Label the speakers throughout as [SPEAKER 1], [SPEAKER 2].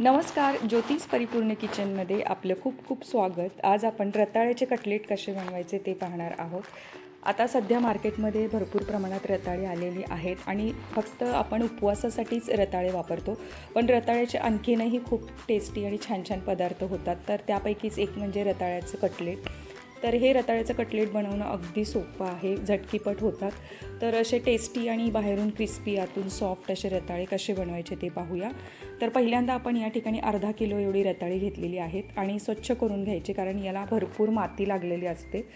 [SPEAKER 1] नमस्कार ज्योतिष परिपूर्ण किचनमध्ये आपलं खूप खूप स्वागत. आज आपण रताळ्याचे कटलेट कसे बनवायचे ते पाहणार आहोत. आता सध्या मार्केटमध्ये भरपूर प्रमाणात रताळे आलेली आहेत आणि फक्त आपण उपवासासाठीच रताळे वापरतो. पण रताळ्याचे आणखीनही खूप टेस्टी आणि छान छान पदार्थ होतात. तर त्यापैकीच एक म्हणजे रताळ्याचं कटलेट तर हे रताळ्याचं कटलेट बनवणं अगदी सोपं आहे झटकीपट होतात. तर असे टेस्टी आणि बाहेरून क्रिस्पी आतून सॉफ्ट असे रताळे कसे बनवायचे ते पाहूया. तर पहिल्यांदा आपण या ठिकाणी अर्धा किलो एवढी रताळी घेतलेली आहेत आणि स्वच्छ करून घ्यायची कारण याला भरपूर माती लागलेली असते.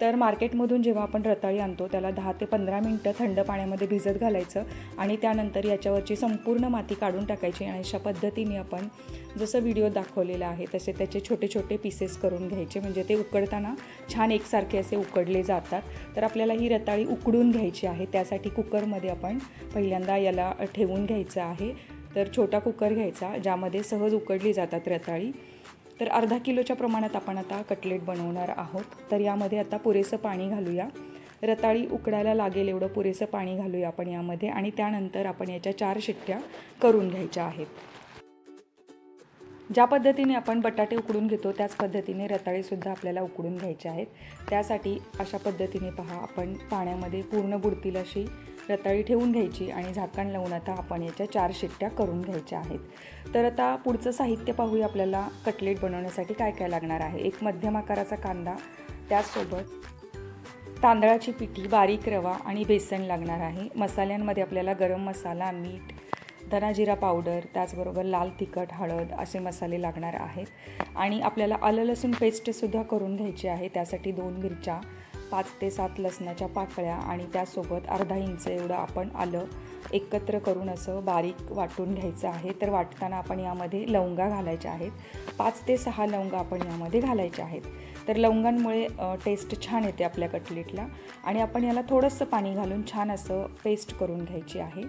[SPEAKER 1] तर मार्केटमधून जेव्हा आपण रताळी आणतो त्याला दहा ते पंधरा मिनटं थंड पाण्यामध्ये भिजत घालायचं आणि त्यानंतर याच्यावरची संपूर्ण माती काढून टाकायची आणि अशा पद्धतीने आपण जसं व्हिडिओ दाखवलेला आहे तसे त्याचे छोटे छोटे पीसेस करून घ्यायचे. म्हणजे ते उकडताना छान एकसारखे असे उकडले जातात. तर आपल्याला ही रताळी उकडून घ्यायची आहे. त्यासाठी कुकरमध्ये आपण पहिल्यांदा याला ठेवून घ्यायचं आहे. तर छोटा कुकर घ्यायचा ज्यामध्ये सहज उकडली जातात रताळी. तर अर्धा किलोच्या प्रमाणात आपण आता कटलेट बनवणार आहोत. तर यामध्ये आता पुरेसं पाणी घालूया. रताळी उकडायला लागेल एवढं पुरेसं पाणी घालूया आपण यामध्ये आणि त्यानंतर आपण याच्या चार शिट्ट्या करून घ्यायच्या आहेत. ज्या पद्धतीने आपण बटाटे उकडून घेतो त्याच पद्धतीने रताळेसुद्धा आपल्याला उकडून घ्यायचे आहेत. त्यासाठी अशा पद्धतीने पहा आपण पाण्यामध्ये पूर्ण बुडतील अशी रताळी ठेवून घ्यायची आणि झाकण लावून आता आपण याच्या चार शिट्ट्या करून घ्यायच्या आहेत. तर आता पुढचं साहित्य पाहूया आपल्याला. कटलेट बनवण्यासाठी काय काय लागणार आहे? एक मध्यम आकाराचा कांदा त्याचसोबत तांदळाची पिठी बारीक रवा आणि बेसन लागणार आहे. मसाल्यांमध्ये आपल्याला गरम मसाला मीठ धनाजिरा पावडर त्याचबरोबर लाल तिखट हळद असे मसाले लागणार आहेत. आणि आपल्याला आलं लसूण पेस्टसुद्धा करून घ्यायची आहे. त्यासाठी दोन मिरच्या पाच ते सात लसणाच्या पाकळ्या आणि त्यासोबत अर्धा इंच एवढं आपण आलं एकत्र करून असं बारीक वाटून घ्यायचं आहे. तर वाटताना आपण यामध्ये लवंगा घालायच्या आहेत. पाच ते सहा लवंगा आपण यामध्ये घालायच्या आहेत. तर लवंगांमुळे टेस्ट छान येते आपल्या कटलेटला आणि आपण याला थोडंसं पाणी घालून छान असं पेस्ट करून घ्यायची आहे.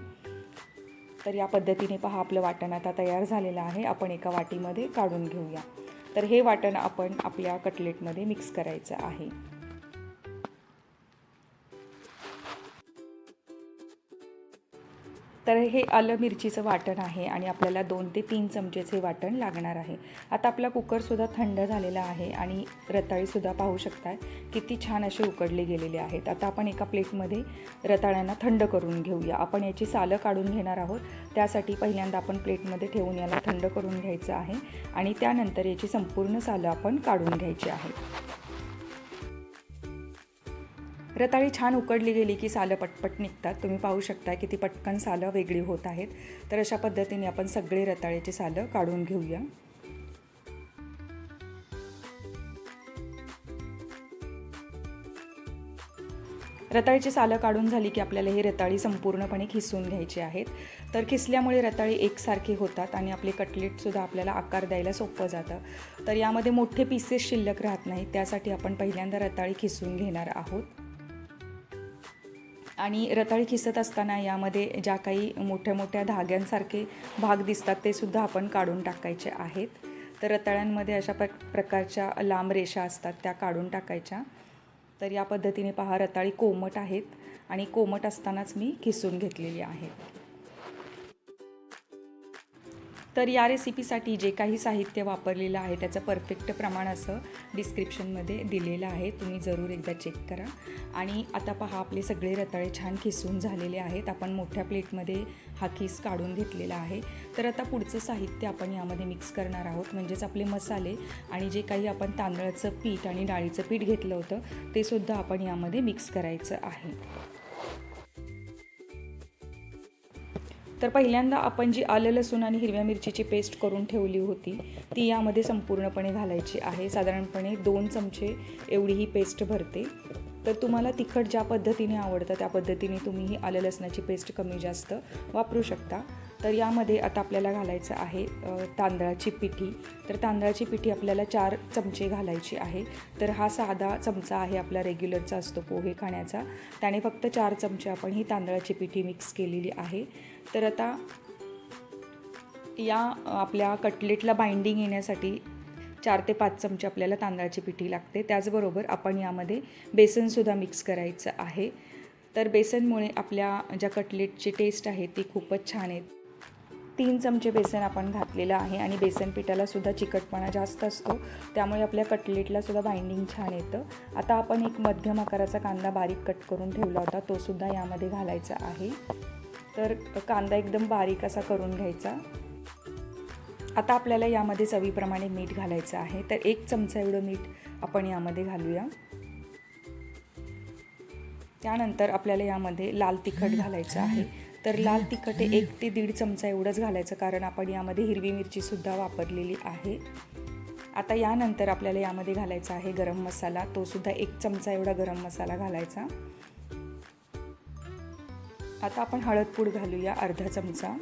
[SPEAKER 1] तर या पद्धतीने पहा आपलं वाटण आता तयार झालेलं आहे. आपण एका वाटीमध्ये काढून घेऊया. तर हे वाटण आपण आपल्या कटलेटमध्ये मिक्स करायचं आहे. तर हे आलं मिरचीचं वाटण आहे आणि आपल्याला दोन ते तीन चमचेचे वाटण लागणार आहे. आता आपला कुकरसुद्धा थंड झालेला आहे आणि रताळीसुद्धा पाहू शकताय. किती छान असे उकडले गेलेले आहेत. आता आपण एका प्लेटमध्ये रताळ्यांना थंड करून घेऊया. आपण याची सालं काढून घेणार आहोत. त्यासाठी पहिल्यांदा आपण प्लेटमध्ये ठेवून याला थंड करून घ्यायचं आहे आणि त्यानंतर याची संपूर्ण सालं आपण काढून घ्यायची आहे. रताळी छान उकडली गेली की सालं पटपट निघतात. तुम्ही पाहू शकता की ती पटकन सालं वेगळी होत आहेत. तर अशा पद्धतीने आपण सगळे रताळ्याची सालं काढून घेऊया. रताळीची सालं काढून झाली की आपल्याला ही रताळी संपूर्णपणे खिसून घ्यायची आहेत. तर खिसल्यामुळे रताळी एकसारखी होतात आणि आपले कटलेटसुद्धा आपल्याला आकार द्यायला सोपं जातं. तर यामध्ये मोठे पीसेस शिल्लक राहत नाहीत. त्यासाठी आपण पहिल्यांदा रताळी खिसून घेणार आहोत. आणि रताळी खिसत असताना यामध्ये ज्या काही मोठ्या मोठ्या धाग्यांसारखे भाग दिसतात ते सुद्धा आपण काढून टाकायचे आहेत. तर रताळ्यांमध्ये अशा प्र प्रकारच्या लांब रेषा असतात त्या काढून टाकायच्या. तर या पद्धतीने पहा रताळी कोमट आहेत आणि कोमट असतानाच मी खिसून घेतलेली आहे. तर या रेसिपीसाठी जे काही साहित्य वापरलेलं आहे त्याचं परफेक्ट प्रमाण असं डिस्क्रिप्शनमध्ये दिलेलं आहे. तुम्ही जरूर एकदा चेक करा. आणि आता पहा आपले सगळे रताळे छान खिसून झालेले आहेत. आपण मोठ्या प्लेटमध्ये हा खिस काढून घेतलेला आहे. तर आता पुढचं साहित्य आपण यामध्ये मिक्स करणार आहोत. म्हणजेच आपले मसाले आणि जे काही आपण तांदळाचं पीठ आणि डाळीचं पीठ घेतलं होतं ते सुद्धा आपण यामध्ये मिक्स करायचं आहे. तर पहिल्यांदा आपण जी आलं लसूण आणि हिरव्या मिरचीची पेस्ट करून ठेवली होती ती यामध्ये संपूर्णपणे घालायची आहे. साधारणपणे दोन चमचे एवढी ही पेस्ट भरते. तर तुम्हाला तिखट ज्या पद्धतीने आवडतं त्या पद्धतीने तुम्ही ही आलं लसणाची पेस्ट कमी जास्त वापरू शकता. तर यामध्ये आता आपल्याला घालायचं आहे तांदळाची पिठी. तर तांदळाची पिठी आपल्याला चार चमचे घालायची आहे. तर हा साधा चमचा आहे आपला रेग्युलरचा असतो पोहे खाण्याचा. त्याने फक्त चार चमचे आपण ही तांदळाची पिठी मिक्स केलेली आहे. तर आता या आपल्या कटलेटला बाइंडिंग येण्यासाठी चार ते पाच चमचे आपल्याला तांदळाची पिठी लागते. त्याचबरोबर आपण यामध्ये बेसनसुद्धा मिक्स करायचं आहे. तर बेसनमुळे आपल्या ज्या कटलेटची टेस्ट आहे ती खूपच छान आहे तीन चमचे बेसन आपण घातलेलं आहे आणि बेसन पिठाला सुद्धा चिकटपणा जास्त असतो. त्यामुळे आपल्या कटलेटलासुद्धा बाइंडिंग छान येतं. आता आपण एक मध्यम आकाराचा कांदा बारीक कट करून ठेवला होता तो सुद्धा यामध्ये घालायचा आहे. तर कांदा एकदम बारीक असा करून घ्यायचा. आता आपल्याला यामध्ये चवीप्रमाणे मीठ घालायचं आहे. तर एक चमचा एवढं मीठ आपण यामध्ये घालूया. त्यानंतर आपल्याला यामध्ये लाल तिखट घालायचं आहे. तर लाल तिखट हे एक ते दीड चमचा एवढंच घालायचं कारण आपण यामध्ये हिरवी मिरचीसुद्धा वापरलेली आहे. आता यानंतर आपल्याला यामध्ये घालायचा आहे गरम मसाला. तो सुद्धा एक चमचा एवढा गरम मसाला घालायचा. आता आपण हळदपूड घालूया अर्धा चमचा.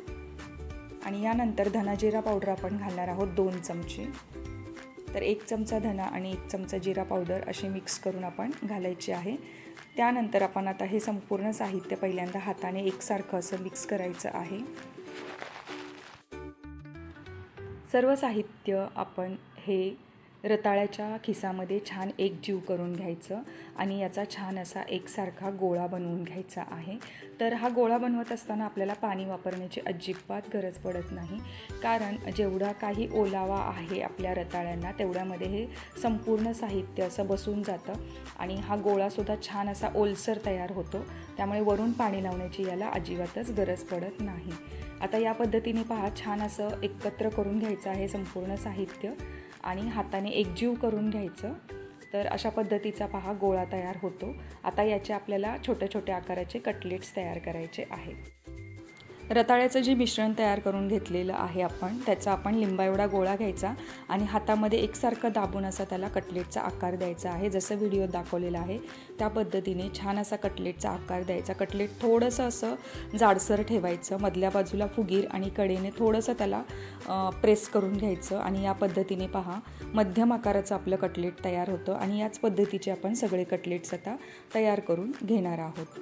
[SPEAKER 1] आणि यानंतर धना जिरा पावडर आपण घालणार आहोत दोन चमचे. तर एक चमचा धना आणि एक चमचा जिरा पावडर असे मिक्स करून आपण घालायचे आहे. त्यानंतर आपण आता हे संपूर्ण साहित्य पहिल्यांदा हाताने एकसारखं असं मिक्स करायचं आहे. सर्व साहित्य आपण हे रताळ्याच्या खिसामध्ये छान एक जीव करून घ्यायचं आणि याचा छान असा एकसारखा गोळा बनवून घ्यायचा आहे. तर हा गोळा बनवत असताना आपल्याला पाणी वापरण्याची अजिबात गरज पडत नाही. कारण जेवढा काही ओलावा आहे आपल्या रताळ्यांना तेवढ्यामध्ये हे संपूर्ण साहित्य असं बसून जातं आणि हा गोळासुद्धा छान असा ओलसर तयार होतो. त्यामुळे वरून पाणी लावण्याची याला अजिबातच गरज पडत नाही. आता या पद्धतीने पहा छान असं एकत्र करून घ्यायचं आहे संपूर्ण साहित्य. आणि हाताने एकजीव करून घ्यायचं. तर अशा पद्धतीचा पहा गोळा तयार होतो. आता याचे आपल्याला छोट्या छोट्या आकाराचे कटलेट्स तयार करायचे आहेत. रताळ्याचं जे मिश्रण तयार करून घेतलेलं आहे आपण त्याचा आपण लिंबा एवढा गोळा घ्यायचा आणि हातामध्ये एकसारखं दाबून असा त्याला कटलेटचा आकार द्यायचा आहे जसं व्हिडिओ दाखवलेला आहे त्या पद्धतीने छान असा कटलेटचा आकार द्यायचा. कटलेट थोडंसं असं जाडसर ठेवायचं मधल्या बाजूला फुगीर आणि कडेने थोडंसं त्याला प्रेस करून घ्यायचं आणि या पद्धतीने पहा मध्यम आकाराचं आपलं कटलेट तयार होतं आणि याच पद्धतीचे आपण सगळे कटलेट्स आता तयार करून घेणार आहोत.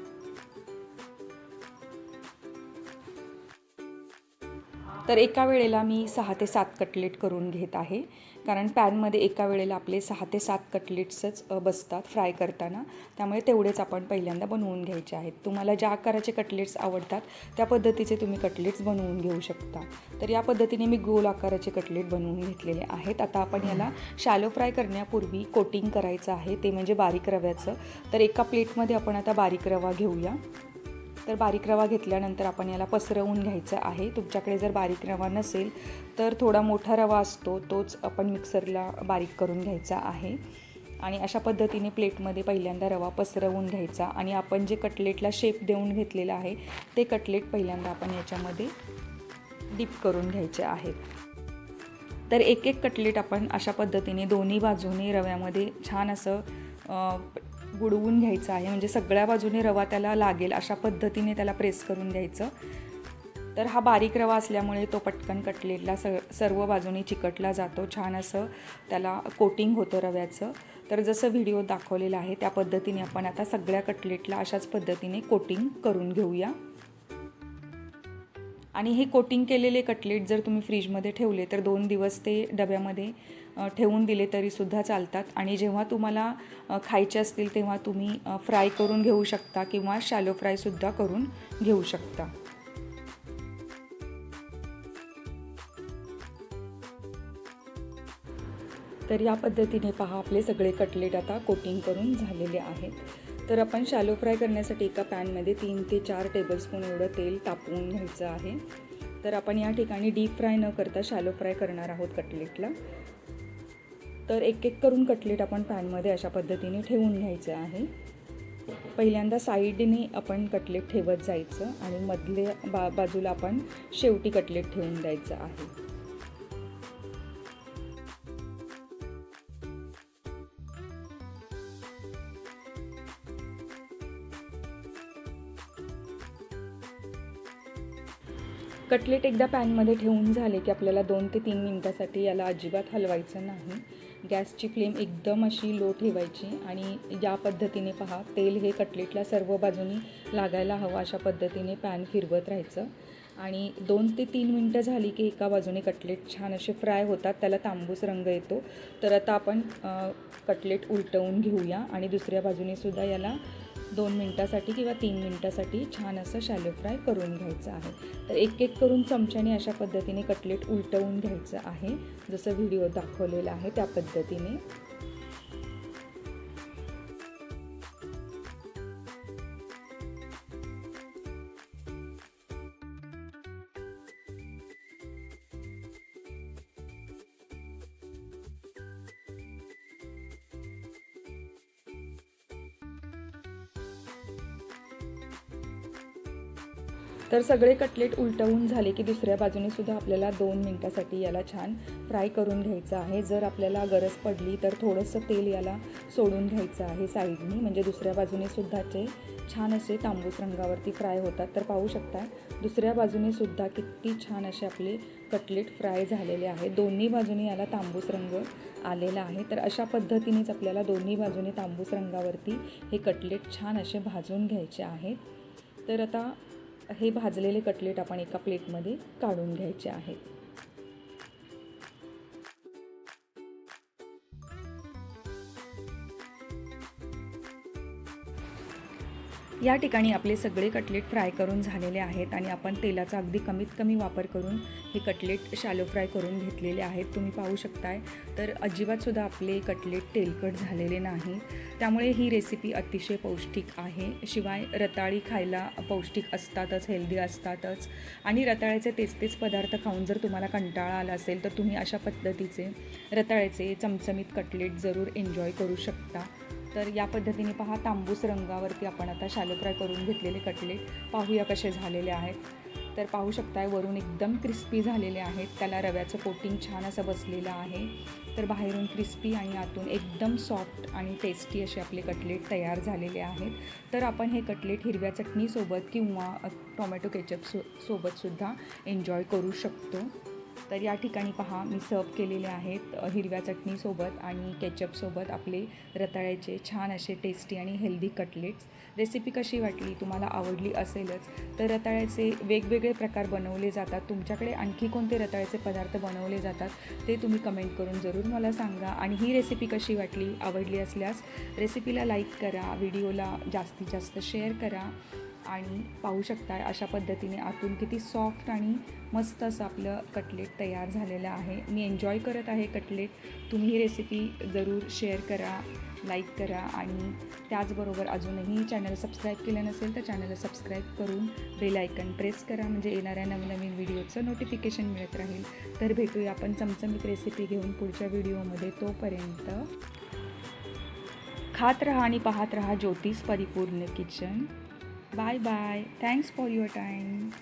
[SPEAKER 1] तर एका वेळेला मी सहा ते सात कटलेट करून घेत आहे. कारण पॅनमध्ये एका वेळेला आपले सहा ते सात कटलेट्सच बसतात फ्राय करताना. त्यामुळे तेवढेच आपण पहिल्यांदा बनवून घ्यायचे आहेत. तुम्हाला ज्या आकाराचे कटलेट्स आवडतात त्या पद्धतीचे तुम्ही कटलेट्स बनवून घेऊ शकता. तर या पद्धतीने मी गोल आकाराचे कटलेट बनवून घेतलेले आहेत. आता आपण याला शॅलो फ्राय करण्यापूर्वी कोटिंग करायचं आहे. ते म्हणजे बारीक रव्याचं. तर एका प्लेटमध्ये आपण आता बारीक रवा घेऊया. तर बारीक रवा घेतल्यानंतर आपण याला पसरवून घ्यायचं आहे. तुमच्याकडे जर बारीक रवा नसेल तर थोडा मोठा रवा असतो तोच आपण मिक्सरला बारीक करून घ्यायचा आहे. आणि अशा पद्धतीने प्लेटमध्ये पहिल्यांदा रवा पसरवून घ्यायचा आणि आपण जे कटलेटला शेप देऊन घेतलेलं आहे ते कटलेट पहिल्यांदा आपण याच्यामध्ये डीप करून घ्यायचे आहेत तर एक एक कटलेट आपण अशा पद्धतीने दोन्ही बाजूने रव्यामध्ये छान असं बुडवून घ्यायचं आहे. म्हणजे सगळ्या बाजूने रवा त्याला लागेल अशा पद्धतीने त्याला प्रेस करून घ्यायचं. तर हा बारीक रवा असल्यामुळे तो पटकन कटलेटला स सर्व बाजूने चिकटला जातो. छान असं त्याला कोटिंग होतं रव्याचं. तर जसं व्हिडिओ दाखवलेला आहे त्या पद्धतीने आपण आता सगळ्या कटलेटला अशाच पद्धतीने कोटिंग करून घेऊया. आणि हे कोटिंग केलेले कटलेट जर तुम्ही फ्रीजमध्ये ठेवले तर दोन दिवस ते डब्यामध्ये ठेवून दिले तरीसुद्धा चालतात. आणि जेव्हा तुम्हाला खायचे असतील तेव्हा तुम्ही फ्राय करून घेऊ शकता किंवा शॅलो फ्रायसुद्धा करून घेऊ शकता. तर या पद्धतीने पहा आपले सगळे कटलेट आता कोटिंग करून झालेले आहेत. तर आपण शॅलो फ्राय करण्यासाठी एका पॅनमध्ये तीन ते चार टेबलस्पून एवढं तेल तापवून घ्यायचं आहे. तर आपण या ठिकाणी डीप फ्राय न करता शॅलो फ्राय करणार आहोत कटलेटला. तर एक एक करून कटलेट आपण पॅनमध्ये अशा पद्धतीने ठेवून घ्यायचं आहे. पहिल्यांदा साईडने आपण कटलेट ठेवत जायचं आणि मधले बा बाजूला आपण शेवटी कटलेट ठेवून द्यायचं आहे. कटलेट एकदा पॅनमध्ये ठेवून झाले की आपल्याला दोन ते तीन मिनटासाठी याला अजिबात हलवायचं नाही. गॅसची फ्लेम एकदम अशी लो ठेवायची आणि या पद्धतीने पहा तेल हे कटलेटला सर्व बाजूनी लागायला हवं अशा पद्धतीने पॅन फिरवत राहायचं. आणि दोन ते तीन मिनटं झाली की एका बाजूने कटलेट छान असे फ्राय होतात त्याला तांबूस रंग येतो. तर आता आपण कटलेट उलटवून घेऊया आणि दुसऱ्या बाजूनेसुद्धा याला दोन मिनटासाठी किंवा तीन मिनटासाठी छान असं शॅलो फ्राय करून घ्यायचं आहे. तर एक एक करून चमच्याने अशा पद्धतीने कटलेट उलटवून घ्यायचं आहे. जसं व्हिडिओ दाखवलेला आहे त्या पद्धतीने. तर सगळे कटलेट उलटवून झाले की दुसऱ्या बाजूने सुद्धा आपल्याला दोन मिनटासाठी याला छान फ्राय करून घ्यायचं आहे. जर आपल्याला गरज पडली तर थोडंसं तेल याला सोडून घ्यायचं आहे साईडनी. म्हणजे दुसऱ्या बाजूने सुद्धा ते छान असे तांबूस रंगावरती फ्राय होतात. तर पाहू शकता दुसऱ्या बाजूने सुद्धा किती छान असे आपले कटलेट फ्राय झालेले आहे. दोन्ही बाजूने याला तांबूस रंग आलेला आहे. तर अशा पद्धतीनेच आपल्याला दोन्ही बाजूने तांबूस रंगावरती हे कटलेट छान असे भाजून घ्यायचे आहेत. तर आता हे भाजलेले कटलेट आपण एका प्लेटमध्ये काढून घ्यायचे आहेत या ठिकाणी आपले सगळे कटलेट फ्राय करून झालेले आहेत आणि आपण तेलाचा अगदी कमीत कमी वापर करून हे कटलेट शॅलो फ्राय करून घेतलेले आहेत. तुम्ही पाहू शकताय. तर अजिबातसुद्धा आपले कटलेट तेलकट झालेले नाही. त्यामुळे ही रेसिपी अतिशय पौष्टिक आहे. शिवाय रताळी खायला पौष्टिक असतातच हेल्दी असतातच. आणि रताळ्याचे तेच तेच पदार्थ खाऊन जर तुम्हाला कंटाळा आला असेल तर तुम्ही अशा पद्धतीचे रताळ्याचे चमचमीत कटलेट जरूर एन्जॉय करू शकता. तर या पद्धतीने पहा तांबूस रंगावरती आपण आता शालो फ्राय करून घेतलेले कटलेट. पाहूया कसे झालेले आहेत. तर पाहू शकताय वरून एकदम क्रिस्पी झालेले आहेत. त्याला रव्याचं कोटिंग छान असं बसलेलं आहे. तर बाहेरून क्रिस्पी आणि आतून एकदम सॉफ्ट आणि टेस्टी असे आपले कटलेट तयार झालेले आहेत. तर आपण हे कटलेट हिरव्या चटणीसोबत किंवा टोमॅटो केचप सो सोबतसुद्धा एन्जॉय करू शकतो. तर या ठिकाणी पहा मी सर्व केलेले आहेत हिरव्या चटणीसोबत आणि केचपसोबत आपले रताळ्याचे छान असे टेस्टी आणि हेल्दी कटलेट्स रेसिपी कशी वाटली तुम्हाला आवडली असेलच तर रताळ्याचे वेगवेगळे प्रकार बनवले जातात. तुमच्याकडे आणखी कोणते रताळ्याचे पदार्थ बनवले जातात ते तुम्ही कमेंट करून जरूर मला सांगा. आणि ही रेसिपी कशी वाटली आवडली असल्यास रेसिपीला लाईक करा व्हिडिओला जास्तीत जास्त शेअर करा. आणि पाहू शकता अशा पद्धतीने आतून किती सॉफ्ट आणि मस्त असं आपलं कटलेट तयार झालेलं आहे. मी एन्जॉय करत आहे कटलेट तुम्ही ही रेसिपी जरूर शेअर करा लाईक करा आणि त्याचबरोबर अजूनही चॅनल सबस्क्राईब केलं नसेल तर चॅनलला सबस्क्राईब करून बेल आयकन प्रेस करा. म्हणजे येणाऱ्या नवनवीन व्हिडिओचं नोटिफिकेशन मिळत राहील. तर भेटूया आपण चमचमीत रेसिपी घेऊन पुढच्या व्हिडिओमध्ये तोपर्यंत खात रहा आणि पाहत रहा Jyotish Paripurna kitchen Bye bye. Thanks for your time.